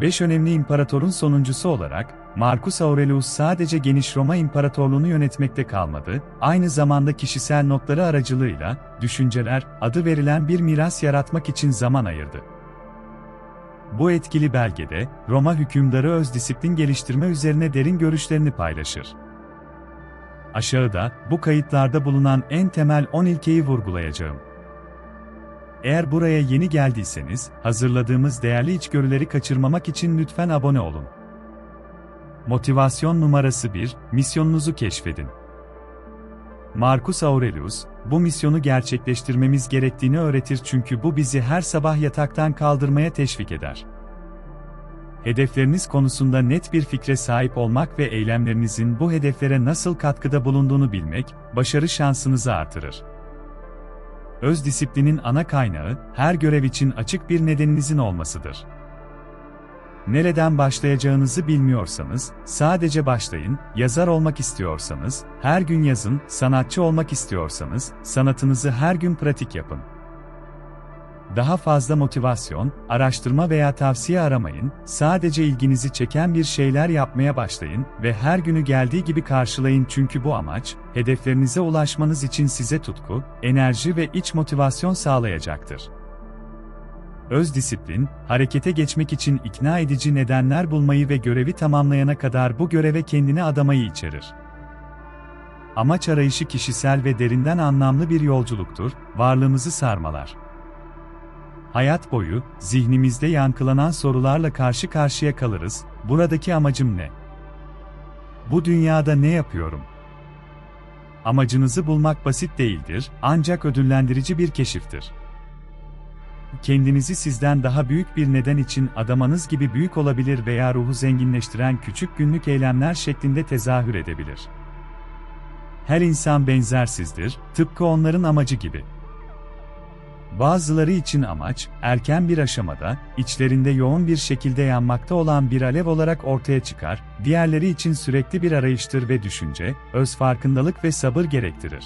Beş önemli imparatorun sonuncusu olarak, Marcus Aurelius sadece geniş Roma İmparatorluğunu yönetmekte kalmadı, aynı zamanda kişisel notları aracılığıyla, düşünceler, adı verilen bir miras yaratmak için zaman ayırdı. Bu etkili belgede, Roma hükümdarı öz disiplin geliştirme üzerine derin görüşlerini paylaşır. Aşağıda, bu kayıtlarda bulunan en temel 10 ilkeyi vurgulayacağım. Eğer buraya yeni geldiyseniz, hazırladığımız değerli içgörüleri kaçırmamak için lütfen abone olun. Motivasyon numarası 1, misyonunuzu keşfedin. Marcus Aurelius, bu misyonu gerçekleştirmemiz gerektiğini öğretir çünkü bu bizi her sabah yataktan kaldırmaya teşvik eder. Hedefleriniz konusunda net bir fikre sahip olmak ve eylemlerinizin bu hedeflere nasıl katkıda bulunduğunu bilmek, başarı şansınızı artırır. Öz disiplinin ana kaynağı, her görev için açık bir nedeninizin olmasıdır. Nereden başlayacağınızı bilmiyorsanız, sadece başlayın, yazar olmak istiyorsanız, her gün yazın, sanatçı olmak istiyorsanız, sanatınızı her gün pratik yapın. Daha fazla motivasyon, araştırma veya tavsiye aramayın, sadece ilginizi çeken bir şeyler yapmaya başlayın ve her günü geldiği gibi karşılayın çünkü bu amaç, hedeflerinize ulaşmanız için size tutku, enerji ve iç motivasyon sağlayacaktır. Öz disiplin, harekete geçmek için ikna edici nedenler bulmayı ve görevi tamamlayana kadar bu göreve kendini adamayı içerir. Amaç arayışı kişisel ve derinden anlamlı bir yolculuktur, varlığımızı sarmalar. Hayat boyu, zihnimizde yankılanan sorularla karşı karşıya kalırız, buradaki amacım ne? Bu dünyada ne yapıyorum? Amacınızı bulmak basit değildir, ancak ödüllendirici bir keşiftir. Kendinizi sizden daha büyük bir neden için adamanız gibi büyük olabilir veya ruhu zenginleştiren küçük günlük eylemler şeklinde tezahür edebilir. Her insan benzersizdir, tıpkı onların amacı gibi. Bazıları için amaç, erken bir aşamada, içlerinde yoğun bir şekilde yanmakta olan bir alev olarak ortaya çıkar, diğerleri için sürekli bir arayıştır ve düşünce, öz farkındalık ve sabır gerektirir.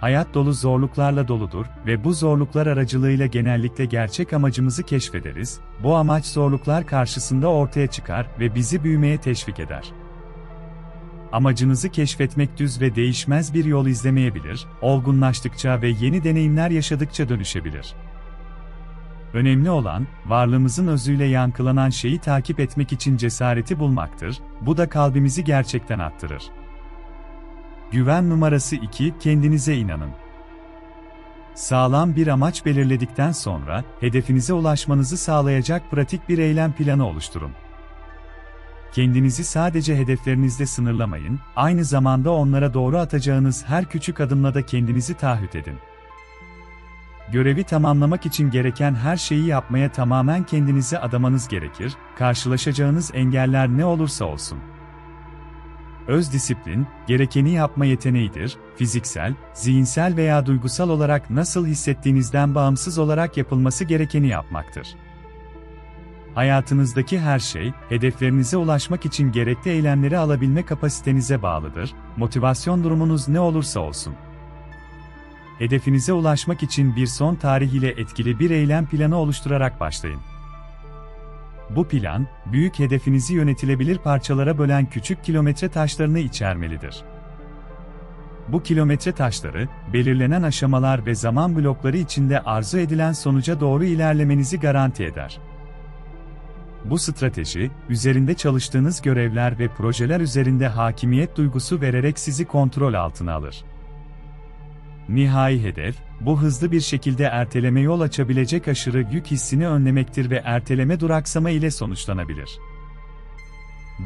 Hayat dolu zorluklarla doludur ve bu zorluklar aracılığıyla genellikle gerçek amacımızı keşfederiz, bu amaç zorluklar karşısında ortaya çıkar ve bizi büyümeye teşvik eder. Amacınızı keşfetmek düz ve değişmez bir yol izlemeyebilir, olgunlaştıkça ve yeni deneyimler yaşadıkça dönüşebilir. Önemli olan, varlığımızın özüyle yankılanan şeyi takip etmek için cesareti bulmaktır, bu da kalbimizi gerçekten attırır. Güven numarası 2, kendinize inanın. Sağlam bir amaç belirledikten sonra, hedefinize ulaşmanızı sağlayacak pratik bir eylem planı oluşturun. Kendinizi sadece hedeflerinizle sınırlamayın, aynı zamanda onlara doğru atacağınız her küçük adımla da kendinizi taahhüt edin. Görevi tamamlamak için gereken her şeyi yapmaya tamamen kendinizi adamanız gerekir, karşılaşacağınız engeller ne olursa olsun. Öz disiplin, gerekeni yapma yeteneğidir, fiziksel, zihinsel veya duygusal olarak nasıl hissettiğinizden bağımsız olarak yapılması gerekeni yapmaktır. Hayatınızdaki her şey, hedeflerinize ulaşmak için gerekli eylemleri alabilme kapasitenize bağlıdır, motivasyon durumunuz ne olursa olsun. Hedefinize ulaşmak için bir son tarih ile etkili bir eylem planı oluşturarak başlayın. Bu plan, büyük hedefinizi yönetilebilir parçalara bölen küçük kilometre taşlarını içermelidir. Bu kilometre taşları, belirlenen aşamalar ve zaman blokları içinde arzu edilen sonuca doğru ilerlemenizi garanti eder. Bu strateji, üzerinde çalıştığınız görevler ve projeler üzerinde hakimiyet duygusu vererek sizi kontrol altına alır. Nihai hedef, bu hızlı bir şekilde erteleme yol açabilecek aşırı yük hissini önlemektir ve erteleme duraksama ile sonuçlanabilir.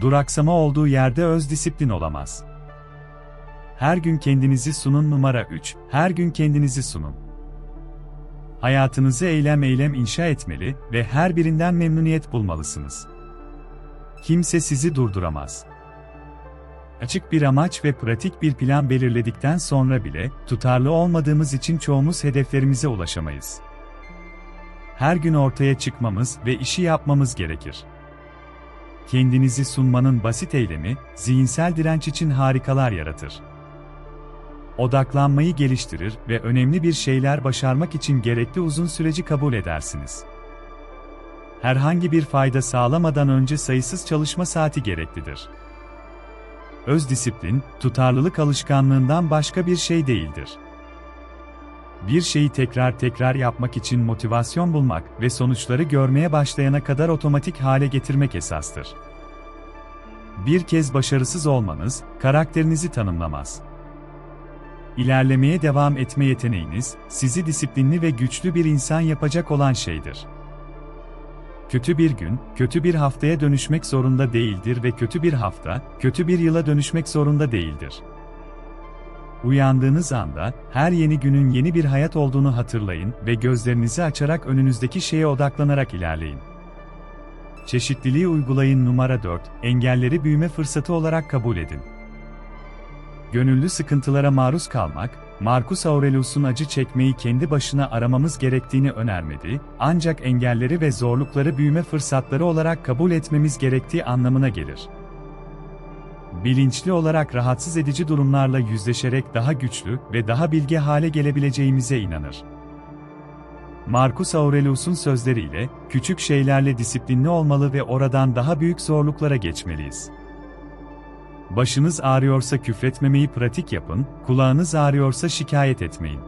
Duraksama olduğu yerde öz disiplin olamaz. Her gün kendinizi sunun numara 3, her gün kendinizi sunun. Hayatınızı eylem eylem inşa etmeli ve her birinden memnuniyet bulmalısınız. Kimse sizi durduramaz. Açık bir amaç ve pratik bir plan belirledikten sonra bile tutarlı olmadığımız için çoğumuz hedeflerimize ulaşamayız. Her gün ortaya çıkmamız ve işi yapmamız gerekir. Kendinizi sunmanın basit eylemi, zihinsel direnç için harikalar yaratır odaklanmayı geliştirir ve önemli bir şeyler başarmak için gerekli uzun süreci kabul edersiniz. herhangi bir fayda sağlamadan önce sayısız çalışma saati gereklidir. Öz disiplin, tutarlılık alışkanlığından başka bir şey değildir. Bir şeyi tekrar tekrar yapmak için motivasyon bulmak ve sonuçları görmeye başlayana kadar otomatik hale getirmek esastır. Bir kez başarısız olmanız, karakterinizi tanımlamaz. İlerlemeye devam etme yeteneğiniz, sizi disiplinli ve güçlü bir insan yapacak olan şeydir. Kötü bir gün, kötü bir haftaya dönüşmek zorunda değildir ve kötü bir hafta, kötü bir yıla dönüşmek zorunda değildir. Uyandığınız anda, her yeni günün yeni bir hayat olduğunu hatırlayın ve gözlerinizi açarak önünüzdeki şeye odaklanarak ilerleyin. Çeşitliliği uygulayın numara 4, engelleri büyüme fırsatı olarak kabul edin. Gönüllü sıkıntılara maruz kalmak, Marcus Aurelius'un acı çekmeyi kendi başına aramamız gerektiğini önermedi, ancak engelleri ve zorlukları büyüme fırsatları olarak kabul etmemiz gerektiği anlamına gelir. Bilinçli olarak rahatsız edici durumlarla yüzleşerek daha güçlü ve daha bilge hale gelebileceğimize inanır. Marcus Aurelius'un sözleriyle, küçük şeylerle disiplinli olmalı ve oradan daha büyük zorluklara geçmeliyiz. Başınız ağrıyorsa küfretmemeyi pratik yapın, kulağınız ağrıyorsa şikayet etmeyin.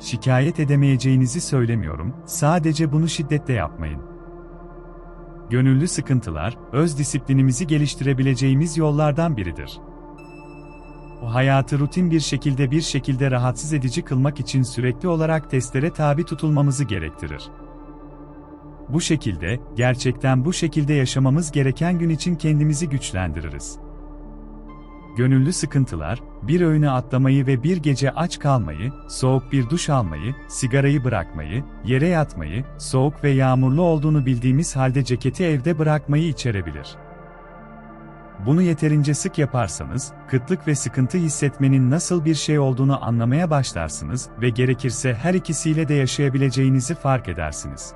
Şikayet edemeyeceğinizi söylemiyorum, sadece bunu şiddetle yapmayın. Gönüllü sıkıntılar, öz disiplinimizi geliştirebileceğimiz yollardan biridir. O hayatı rutin bir şekilde bir şekilde rahatsız edici kılmak için sürekli olarak testlere tabi tutulmamızı gerektirir. Bu şekilde, gerçekten bu şekilde yaşamamız gereken gün için kendimizi güçlendiririz. Gönüllü sıkıntılar, bir öğüne atlamayı ve bir gece aç kalmayı, soğuk bir duş almayı, sigarayı bırakmayı, yere yatmayı, soğuk ve yağmurlu olduğunu bildiğimiz halde ceketi evde bırakmayı içerebilir. Bunu yeterince sık yaparsanız, kıtlık ve sıkıntı hissetmenin nasıl bir şey olduğunu anlamaya başlarsınız ve gerekirse her ikisiyle de yaşayabileceğinizi fark edersiniz.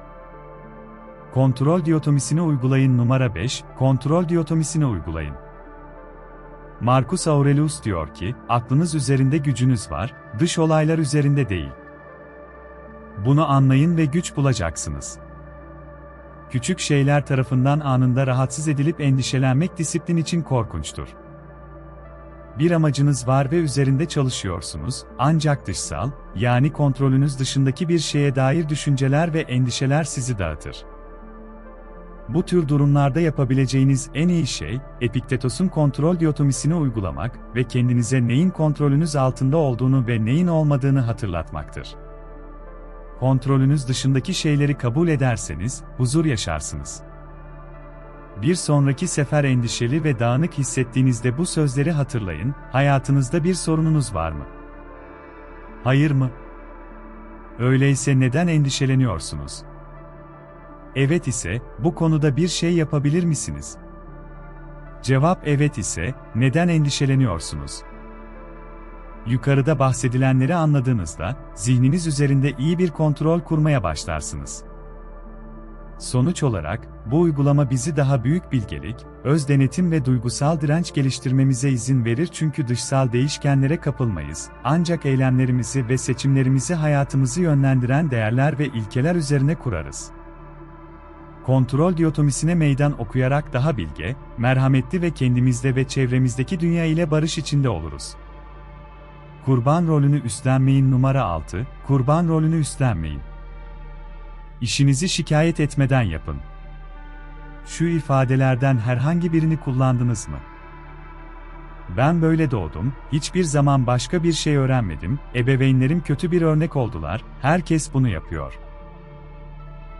Kontrol diyotomisini uygulayın numara 5, kontrol diyotomisini uygulayın. Marcus Aurelius diyor ki, aklınız üzerinde gücünüz var, dış olaylar üzerinde değil. Bunu anlayın ve güç bulacaksınız. Küçük şeyler tarafından anında rahatsız edilip endişelenmek disiplin için korkunçtur. Bir amacınız var ve üzerinde çalışıyorsunuz, ancak dışsal, yani kontrolünüz dışındaki bir şeye dair düşünceler ve endişeler sizi dağıtır. Bu tür durumlarda yapabileceğiniz en iyi şey, Epiktetos'un kontrol diyotomisini uygulamak ve kendinize neyin kontrolünüz altında olduğunu ve neyin olmadığını hatırlatmaktır. Kontrolünüz dışındaki şeyleri kabul ederseniz, huzur yaşarsınız. Bir sonraki sefer endişeli ve dağınık hissettiğinizde bu sözleri hatırlayın, hayatınızda bir sorununuz var mı? Hayır mı? Öyleyse neden endişeleniyorsunuz? Evet ise, bu konuda bir şey yapabilir misiniz? Cevap evet ise, neden endişeleniyorsunuz? Yukarıda bahsedilenleri anladığınızda, zihniniz üzerinde iyi bir kontrol kurmaya başlarsınız. Sonuç olarak, bu uygulama bizi daha büyük bilgelik, öz denetim ve duygusal direnç geliştirmemize izin verir çünkü dışsal değişkenlere kapılmayız, ancak eylemlerimizi ve seçimlerimizi hayatımızı yönlendiren değerler ve ilkeler üzerine kurarız kontrol diyotomisine meydan okuyarak daha bilge, merhametli ve kendimizde ve çevremizdeki dünya ile barış içinde oluruz. Kurban rolünü üstlenmeyin numara 6, kurban rolünü üstlenmeyin. İşinizi şikayet etmeden yapın. Şu ifadelerden herhangi birini kullandınız mı? Ben böyle doğdum, hiçbir zaman başka bir şey öğrenmedim, ebeveynlerim kötü bir örnek oldular, herkes bunu yapıyor.''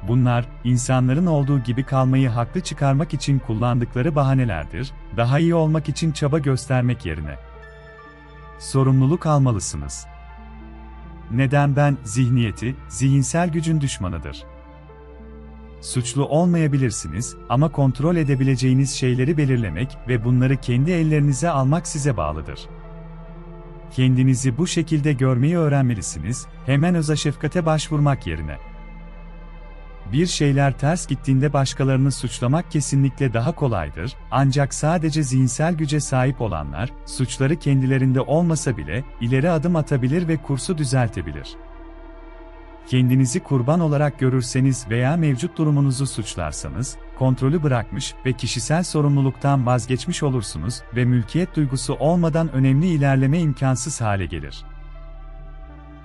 Bunlar, insanların olduğu gibi kalmayı haklı çıkarmak için kullandıkları bahanelerdir, daha iyi olmak için çaba göstermek yerine. Sorumluluk almalısınız. Neden ben, zihniyeti, zihinsel gücün düşmanıdır. Suçlu olmayabilirsiniz ama kontrol edebileceğiniz şeyleri belirlemek ve bunları kendi ellerinize almak size bağlıdır. Kendinizi bu şekilde görmeyi öğrenmelisiniz, hemen öza şefkate başvurmak yerine. Bir şeyler ters gittiğinde başkalarını suçlamak kesinlikle daha kolaydır, ancak sadece zihinsel güce sahip olanlar, suçları kendilerinde olmasa bile, ileri adım atabilir ve kursu düzeltebilir. Kendinizi kurban olarak görürseniz veya mevcut durumunuzu suçlarsanız, kontrolü bırakmış ve kişisel sorumluluktan vazgeçmiş olursunuz ve mülkiyet duygusu olmadan önemli ilerleme imkansız hale gelir.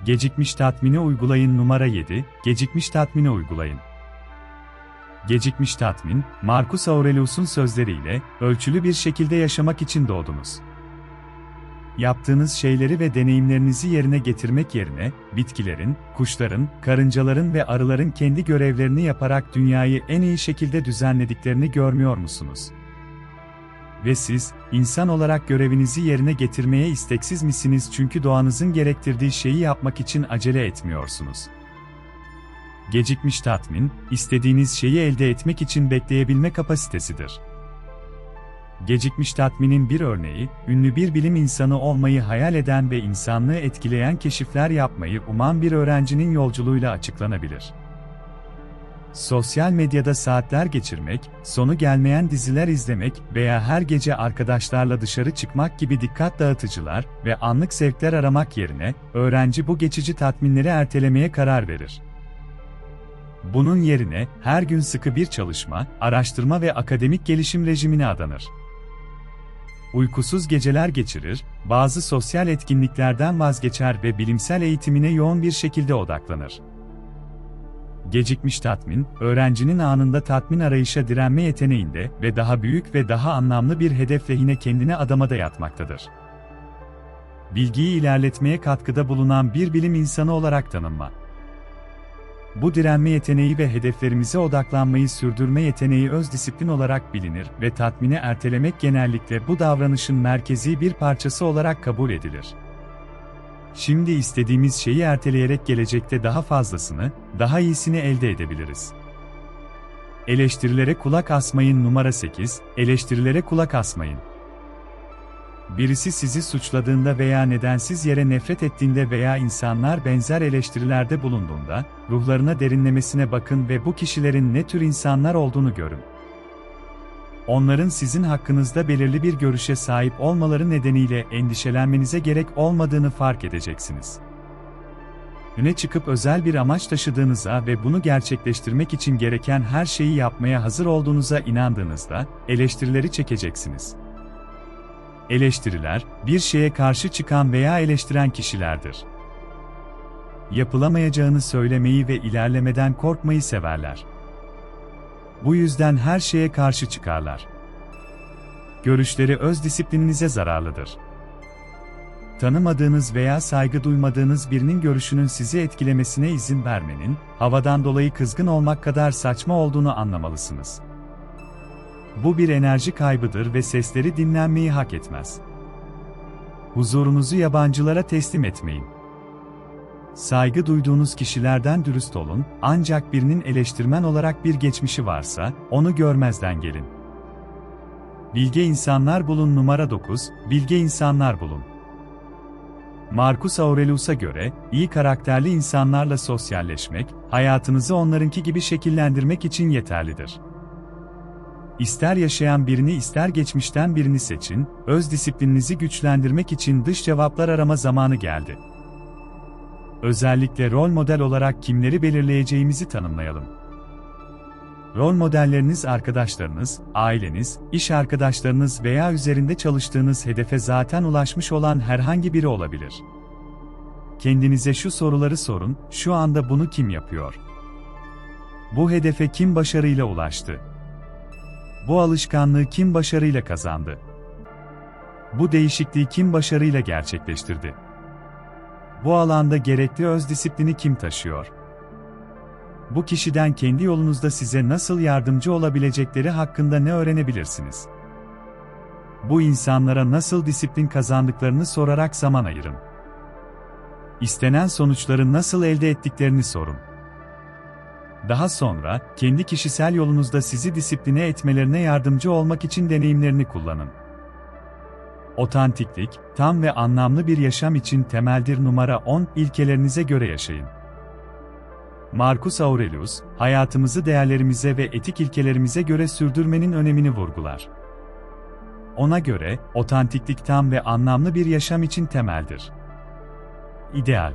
Gecikmiş tatmini uygulayın numara 7, gecikmiş tatmini uygulayın. Gecikmiş tatmin, Marcus Aurelius'un sözleriyle, ölçülü bir şekilde yaşamak için doğdunuz. Yaptığınız şeyleri ve deneyimlerinizi yerine getirmek yerine, bitkilerin, kuşların, karıncaların ve arıların kendi görevlerini yaparak dünyayı en iyi şekilde düzenlediklerini görmüyor musunuz? Ve siz, insan olarak görevinizi yerine getirmeye isteksiz misiniz çünkü doğanızın gerektirdiği şeyi yapmak için acele etmiyorsunuz. Gecikmiş tatmin, istediğiniz şeyi elde etmek için bekleyebilme kapasitesidir. Gecikmiş tatminin bir örneği, ünlü bir bilim insanı olmayı hayal eden ve insanlığı etkileyen keşifler yapmayı uman bir öğrencinin yolculuğuyla açıklanabilir. Sosyal medyada saatler geçirmek, sonu gelmeyen diziler izlemek veya her gece arkadaşlarla dışarı çıkmak gibi dikkat dağıtıcılar ve anlık zevkler aramak yerine, öğrenci bu geçici tatminleri ertelemeye karar verir. Bunun yerine her gün sıkı bir çalışma, araştırma ve akademik gelişim rejimine adanır. Uykusuz geceler geçirir, bazı sosyal etkinliklerden vazgeçer ve bilimsel eğitimine yoğun bir şekilde odaklanır. Gecikmiş tatmin, öğrencinin anında tatmin arayışa direnme yeteneğinde ve daha büyük ve daha anlamlı bir hedef lehine kendine adamada yatmaktadır. Bilgiyi ilerletmeye katkıda bulunan bir bilim insanı olarak tanınma. Bu direnme yeteneği ve hedeflerimize odaklanmayı sürdürme yeteneği öz disiplin olarak bilinir ve tatmini ertelemek genellikle bu davranışın merkezi bir parçası olarak kabul edilir. Şimdi istediğimiz şeyi erteleyerek gelecekte daha fazlasını, daha iyisini elde edebiliriz. Eleştirilere kulak asmayın numara 8, eleştirilere kulak asmayın. Birisi sizi suçladığında veya nedensiz yere nefret ettiğinde veya insanlar benzer eleştirilerde bulunduğunda, ruhlarına derinlemesine bakın ve bu kişilerin ne tür insanlar olduğunu görün. Onların sizin hakkınızda belirli bir görüşe sahip olmaları nedeniyle endişelenmenize gerek olmadığını fark edeceksiniz. Öne çıkıp özel bir amaç taşıdığınıza ve bunu gerçekleştirmek için gereken her şeyi yapmaya hazır olduğunuza inandığınızda, eleştirileri çekeceksiniz. Eleştiriler, bir şeye karşı çıkan veya eleştiren kişilerdir. Yapılamayacağını söylemeyi ve ilerlemeden korkmayı severler. Bu yüzden her şeye karşı çıkarlar. Görüşleri öz disiplininize zararlıdır. Tanımadığınız veya saygı duymadığınız birinin görüşünün sizi etkilemesine izin vermenin, havadan dolayı kızgın olmak kadar saçma olduğunu anlamalısınız. Bu bir enerji kaybıdır ve sesleri dinlenmeyi hak etmez. Huzurunuzu yabancılara teslim etmeyin. Saygı duyduğunuz kişilerden dürüst olun, ancak birinin eleştirmen olarak bir geçmişi varsa, onu görmezden gelin. Bilge insanlar bulun numara 9, bilge insanlar bulun. Marcus Aurelius'a göre, iyi karakterli insanlarla sosyalleşmek, hayatınızı onlarınki gibi şekillendirmek için yeterlidir. İster yaşayan birini ister geçmişten birini seçin, öz disiplininizi güçlendirmek için dış cevaplar arama zamanı geldi. Özellikle rol model olarak kimleri belirleyeceğimizi tanımlayalım. Rol modelleriniz arkadaşlarınız, aileniz, iş arkadaşlarınız veya üzerinde çalıştığınız hedefe zaten ulaşmış olan herhangi biri olabilir. Kendinize şu soruları sorun, şu anda bunu kim yapıyor? Bu hedefe kim başarıyla ulaştı? Bu alışkanlığı kim başarıyla kazandı? Bu değişikliği kim başarıyla gerçekleştirdi? Bu alanda gerekli öz disiplini kim taşıyor? Bu kişiden kendi yolunuzda size nasıl yardımcı olabilecekleri hakkında ne öğrenebilirsiniz? Bu insanlara nasıl disiplin kazandıklarını sorarak zaman ayırın. İstenen sonuçları nasıl elde ettiklerini sorun. Daha sonra, kendi kişisel yolunuzda sizi disipline etmelerine yardımcı olmak için deneyimlerini kullanın. Otantiklik, tam ve anlamlı bir yaşam için temeldir numara 10 ilkelerinize göre yaşayın. Marcus Aurelius, hayatımızı değerlerimize ve etik ilkelerimize göre sürdürmenin önemini vurgular. Ona göre, otantiklik tam ve anlamlı bir yaşam için temeldir. İdeal